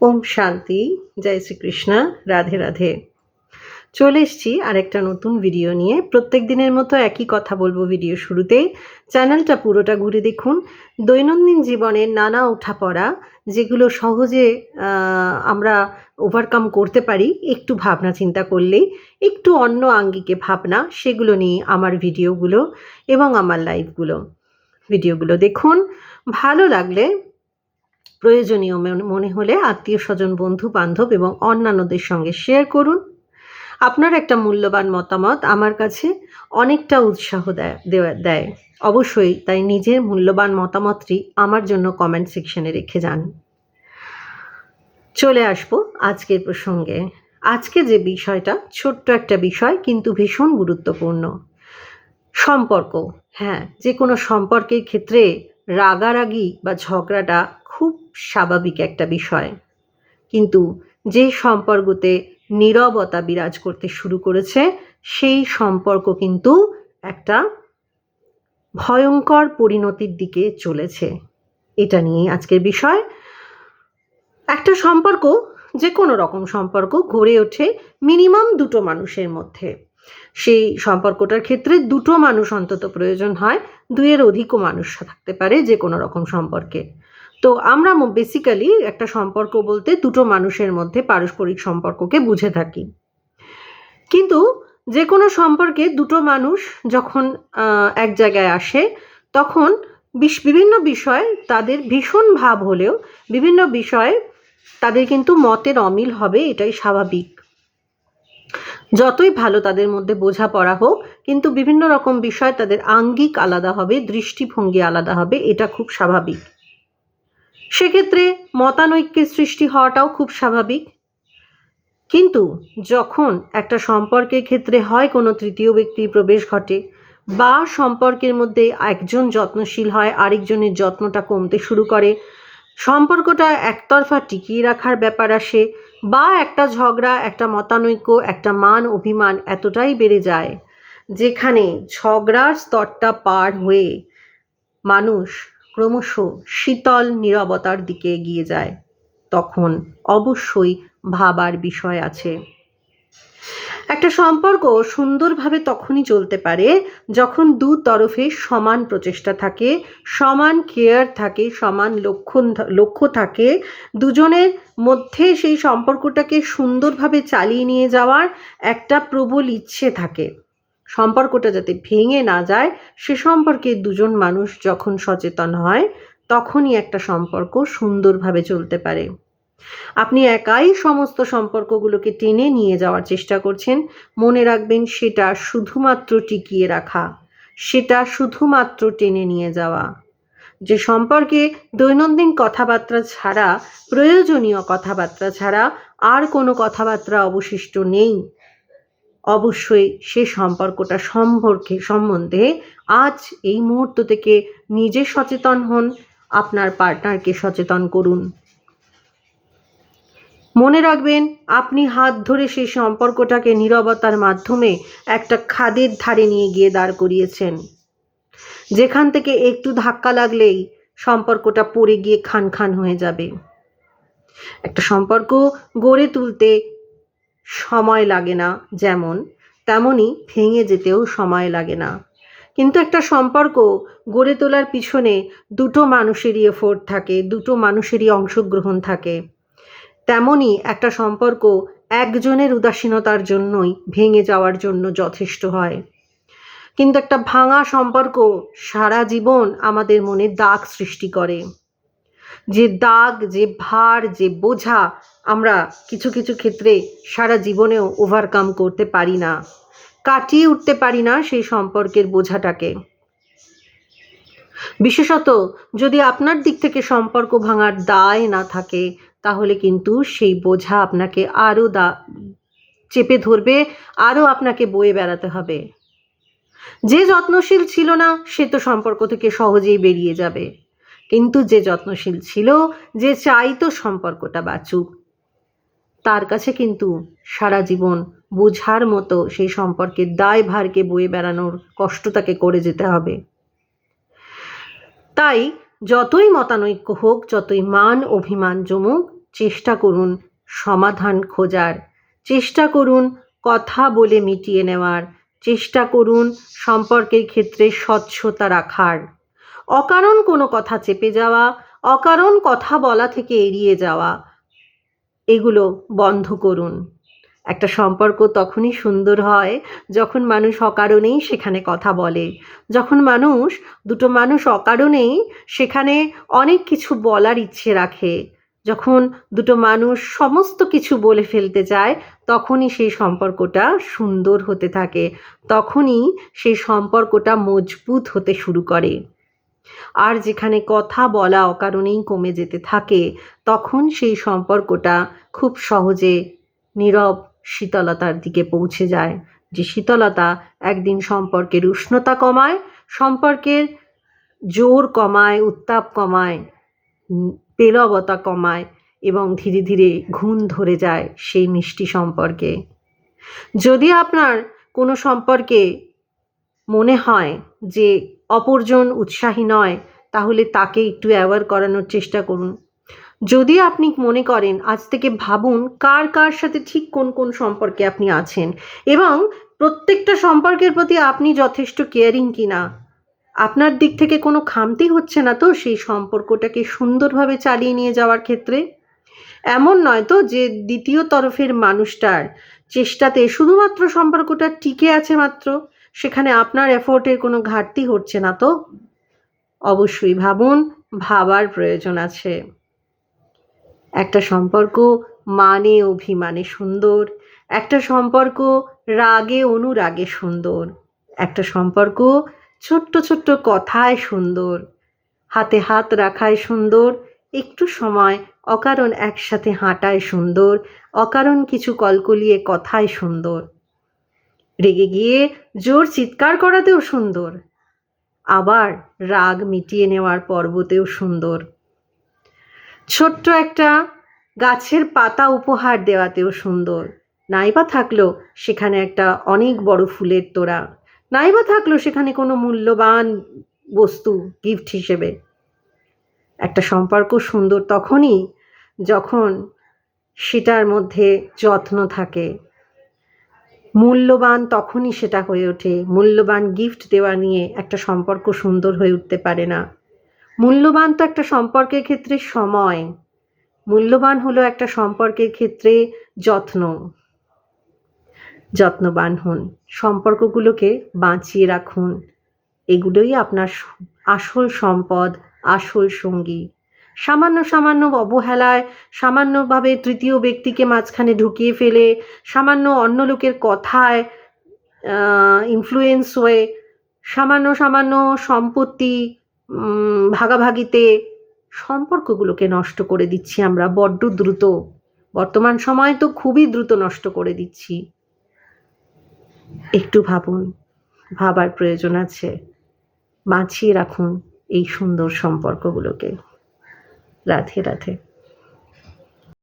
ওম শান্তি, জয় শ্রীকৃষ্ণ, রাধে রাধে। চলে এসছি আরেকটা নতুন ভিডিও নিয়ে। প্রত্যেক দিনের মতো একই কথা বলব ভিডিও শুরুতেই। চ্যানেলটা পুরোটা ঘুরে দেখুন। দৈনন্দিন জীবনের নানা ওঠাপড়া যেগুলো সহজে আমরা ওভারকাম করতে পারি, একটু ভাবনা চিন্তা করলেই, একটু অন্য আঙ্গিকে ভাবনা, সেগুলো নিয়ে আমার ভিডিওগুলো এবং আমার লাইভগুলো ভিডিওগুলো দেখুন। ভালো লাগলে প্রয়োজনীয় মনে- হলে আত্মীয় স্বজন, বন্ধু, বান্ধব এবং অন্যান্যদের সঙ্গে শেয়ার করুন। আপনার একটা মূল্যবান মতামত আমার কাছে অনেকটা উৎসাহ দেয় অবশ্যই তাই নিজের মূল্যবান মতামতটি আমার জন্য কমেন্ট সেকশনে রেখে যান। চলে আসব আজকের প্রসঙ্গে। আজকে যে বিষয়টা, ছোট্ট একটা বিষয় কিন্তু ভীষণ গুরুত্বপূর্ণ। সম্পর্ক। হ্যাঁ যে কোনো সম্পর্কের ক্ষেত্রে রাগারাগি বা ঝগড়াটা খুব স্বাভাবিক একটা বিষয়। কিন্তু যে সম্পর্কতে নীরবতা বিরাজ করতে শুরু করেছে, সেই সম্পর্ক কিন্তু একটা ভয়ঙ্কর পরিণতির দিকে চলেছে। এটা নিয়েই আজকের বিষয়। একটা সম্পর্ক যে কোনো রকম সম্পর্ক, গড়ে ওঠে মিনিমাম দুটো মানুষের মধ্যে। সেই সম্পর্কটার ক্ষেত্রে দুটো মানুষ অন্তত প্রয়োজন হয়, দুইয়ের অধিকও মানুষ থাকতে পারে যে কোনো রকম সম্পর্কে। তো আমরা বেসিক্যালি একটা সম্পর্ক বলতে দুটো মানুষের মধ্যে পারস্পরিক সম্পর্ককে বুঝে থাকি। কিন্তু যে কোনো সম্পর্কে দুটো মানুষ যখন এক জায়গায় আসে, তখন বিভিন্ন বিষয়ে তাদের ভীষণ ভাব হলেও, বিভিন্ন বিষয়ে তাদের কিন্তু মতের অমিল হবে, এটাই স্বাভাবিক। যতই ভালো তাদের মধ্যে বোঝাপড়া হোক, কিন্তু বিভিন্ন রকম বিষয় তাদের আঙ্গিক আলাদা হবে, দৃষ্টিভঙ্গি আলাদা হবে, এটা খুব স্বাভাবিক। সেক্ষেত্রে মতানৈক্যের সৃষ্টি হওয়াটাও খুব স্বাভাবিক। কিন্তু যখন একটা সম্পর্কের ক্ষেত্রে হয় কোনো তৃতীয় ব্যক্তির প্রবেশ ঘটে বা সম্পর্কের মধ্যে একজন যত্নশীল হয়, আরেকজনের যত্নটা কমতে শুরু করে, সম্পর্কটা একতরফা টিকিয়ে রাখার ব্যাপার আসে বা একটা ঝগড়া, একটা মতানৈক্য, একটা মান, অভিমান এতটাই বেড়ে যায় যেখানে ঝগড়ার স্তরটা পার হয়ে মানুষ ক্রমশ শীতল নীরবতার দিকে এগিয়ে যায়। তখন অবশ্যই ভাবার বিষয় আছে। একটা সম্পর্ক সুন্দরভাবে তখনই চলতে পারে যখন দু তরফে সমান প্রচেষ্টা থাকে, সমান কেয়ার থাকে, সমান লক্ষণ লক্ষ্য থাকে। দুজনের মধ্যে সেই সম্পর্কটাকে সুন্দরভাবে চালিয়ে নিয়ে যাওয়ার একটা প্রবল ইচ্ছে থাকে। সম্পর্কটা যাতে ভেঙে না যায়, সে সম্পর্কে দুজন মানুষ যখন সচেতন হয়, তখনই একটা সম্পর্ক সুন্দরভাবে চলতে পারে। আপনি একাই সমস্ত সম্পর্কগুলোকে টেনে নিয়ে যাওয়ার চেষ্টা করছেন, মনে রাখবেন সেটা শুধুমাত্র টিকিয়ে রাখা, সেটা শুধুমাত্র টেনে নিয়ে যাওয়া। যে সম্পর্কে দৈনন্দিন কথাবার্তা ছাড়া, প্রয়োজনীয় কথাবার্তা ছাড়া আর কোনো কথাবার্তা অবশিষ্ট নেই। অবশ্যই সে সম্পর্কটা সম্পর্কে সম্বন্ধে আজ এই মুহূর্ত থেকে নিজে সচেতন হন, আপনার পার্টনারকে সচেতন করুন। মনে রাখবেন, আপনি হাত ধরে সেই সম্পর্কটাকে নীরবতার মাধ্যমে একটা খাদের ধারে নিয়ে গিয়ে দাঁড় করিয়েছেন। যেখান থেকে একটু ধাক্কা লাগলেই সম্পর্কটা পড়ে গিয়ে খান খান হয়ে যাবে। একটা সম্পর্ক গড়ে তুলতে সময় লাগে না যেমন, তেমনই ভেঙে যেতেও সময় লাগে না। কিন্তু একটা সম্পর্ক গড়ে তোলার পিছনে দুটো মানুষেরই এফোর্ট থাকে, দুটো মানুষেরই অংশগ্রহণ থাকে। তেমনই একটা সম্পর্ক একজনের উদাসীনতার জন্যই ভেঙে যাওয়ার জন্য যথেষ্ট হয়। কিন্তু একটা ভাঙা সম্পর্ক সারা জীবন আমাদের মনে দাগ সৃষ্টি করে। যে দাগ, যে ভার, যে বোঝা আমরা কিছু কিছু ক্ষেত্রে সারা জীবনেও ওভারকাম করতে পারি না, কাটিয়ে উঠতে পারি না সেই সম্পর্কের বোঝাটাকে। বিশেষত যদি আপনার দিক থেকে সম্পর্ক ভাঙার দায় না থাকে, তাহলে কিন্তু সেই বোঝা আপনাকে আরও দা, চেপে ধরবে, আরও আপনাকে বয়ে বেড়াতে হবে। যে যত্নশীল ছিল না, সে তো সম্পর্ক থেকে সহজেই বেরিয়ে যাবে। কিন্তু যে যত্নশীল ছিল, যে চাইতো সম্পর্কটা বাঁচুক। তার কাছে কিন্তু সারা জীবন বোঝার মতো সেই সম্পর্কের দায় ভারকে বয়ে বেড়ানোর কষ্ট তাকে করে যেতে হবে। তাই যতই মতানৈক্য হোক, যতই মান অভিমান জমুক, চেষ্টা করুন সমাধান খোঁজার। চেষ্টা করুন কথা বলে মিটিয়ে নেওয়ার। চেষ্টা করুন সম্পর্কের ক্ষেত্রে স্বচ্ছতা রাখার। অকারণ কোনো কথা চেপে যাওয়া, অকারণ কথা বলা থেকে এড়িয়ে যাওয়া, এগুলো বন্ধ করুন। একটা সম্পর্ক তখনই সুন্দর হয় যখন মানুষ অকারণেই সেখানে কথা বলে। যখন মানুষ, দুটো মানুষ অকারণেই সেখানে অনেক কিছু বলার ইচ্ছে রাখে। যখন দুটো মানুষ সমস্ত কিছু বলে ফেলতে চায়, তখনই সেই সম্পর্কটা সুন্দর হতে থাকে। তখনই সেই সম্পর্কটা মজবুত হতে শুরু করে। আর যেখানে কথা বলা অকারণেই কমে যেতে থাকে, তখন সেই সম্পর্কটা খুব সহজে নীরব শীতলতার দিকে পৌঁছে যায়। যে শীতলতা একদিন সম্পর্কের উষ্ণতা কমায়, সম্পর্কের জোর কমায়, উত্তাপ কমায় পেলবতা কমায় এবং ধীরে ধীরে ঘুণ ধরে যায় সেই মিষ্টি সম্পর্কে। যদি আপনার কোনো সম্পর্কে মনে হয় যে অপরজন উৎসাহী নয়, তাহলে তাকে একটু অ্যাওয়ার করানোর চেষ্টা করুন। যদি আপনি মনে করেন আজ থেকে ভাবুন কার কার সাথে ঠিক কোন কোন সম্পর্কে আপনি আছেন এবং প্রত্যেকটা সম্পর্কের প্রতি আপনি যথেষ্ট কেয়ারিং কিনা, আপনার দিক থেকে কোনো খামতি হচ্ছে না তো সেই সম্পর্কটাকে সুন্দরভাবে চালিয়ে নিয়ে যাওয়ার ক্ষেত্রে? এমন নয় তো যে দ্বিতীয় তরফের মানুষটার চেষ্টাতে শুধুমাত্র সম্পর্কটা টিকে আছে মাত্র? সেখানে আপনার এফোর্টের কোনো ঘাটতি হচ্ছে না তো? অবশ্যই ভাবুন, ভাবার প্রয়োজন আছে। একটা সম্পর্ক মানে অভিমানে সুন্দর, একটা সম্পর্ক রাগে অনুরাগে সুন্দর, একটা সম্পর্ক ছোট্ট ছোট্ট কথায় সুন্দর, হাতে হাত রাখায় সুন্দর, একটু সময় অকারণ একসাথে হাঁটায় সুন্দর, অকারণ কিছু কলকলিয়ে কথায় সুন্দর। রেগে গিয়ে জোর চিৎকার করাতেও সুন্দর। আবার রাগ মিটিয়ে নেওয়ার পর্বতেও সুন্দর। ছোট্ট একটা গাছের পাতা উপহার দেওয়াতেও সুন্দর। নাইবা থাকল সেখানে একটা অনেক বড় ফুলের তোড়া। নাইবা থাকল সেখানে কোনো মূল্যবান বস্তু গিফট হিসেবে। একটা সম্পর্ক সুন্দর তখনই যখন সেটার মধ্যে যত্ন থাকে। মূল্যবান তখনই সেটা হয়ে ওঠে। মূল্যবান গিফট দেওয়া নিয়ে একটা সম্পর্ক সুন্দর হয়ে উঠতে পারে না। মূল্যবান তো একটা সম্পর্কের ক্ষেত্রে সময়। মূল্যবান হলো একটা সম্পর্কের ক্ষেত্রে যত্ন। যত্নবান হন। সম্পর্কগুলোকে বাঁচিয়ে রাখুন। এগুলোই আপনার আসল সম্পদ, আসল সঙ্গী। সামান্য সামান্য অবহেলায়, সামান্যভাবে তৃতীয় ব্যক্তিকে মাঝখানে ঢুকিয়ে ফেলে, সামান্য অন্য লোকের কথায় ইনফ্লুয়েন্স হয়ে, সামান্য সামান্য সম্পত্তি ভাগাভাগিতে সম্পর্কগুলোকে নষ্ট করে দিচ্ছি আমরা বড্ড দ্রুত। বর্তমান সময় তো খুবই দ্রুত নষ্ট করে দিচ্ছি। একটু ভাবুন, ভাবার প্রয়োজন আছে। বাঁচিয়ে রাখুন এই সুন্দর সম্পর্কগুলোকে। রাধে রাধে।